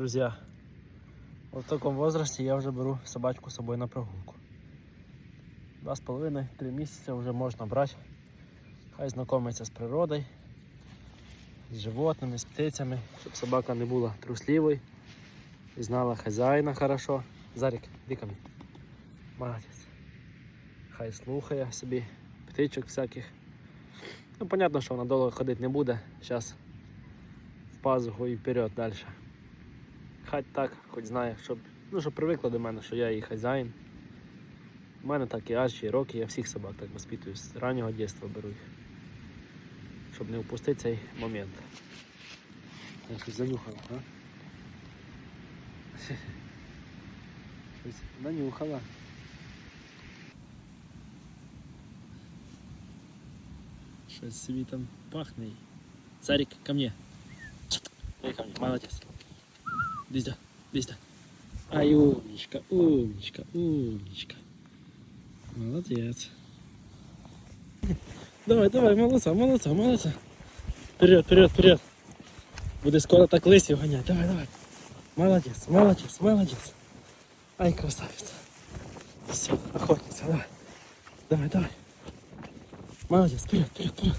Друзья, вот в таком возрасте я уже беру собачку с собой на прогулку. Два з половиною, три місяці вже можна брати. Хай знайомиться з природою, з животними, з птицями, щоб собака не була трусливою і знала хазяїна хорошо. Ко мені. Молодець. Хай слухає собі птичок всяких. Ну, понятно, що вона довго ходити не буде. Зараз в пазуху і вперед далі. Хай так, хоч знає, щоб, ну, щоб привикла до мене, що я її хазяїн. У мене так і Арчі, і Рокі, я всіх собак так воспитую, з раннього дитинства беру їх. Щоб не впустити цей момент. Я щось занюхала, а? Щось нанюхала. Щось собі там пахне. Царик, ко мне. Иди ко мне, молодец. Иди сюда. Ай, умничка, умничка, умничка. Молодец. Давай, давай, молодца, молодца, молодца. Вперед, вперед, вперед. Буде скоро так лисів ганять. Давай, давай. Молодец, молодец, молодец. Ай, красавица. Все, охотница, давай. Давай, давай. Молодец, вперед, вперед, вперед.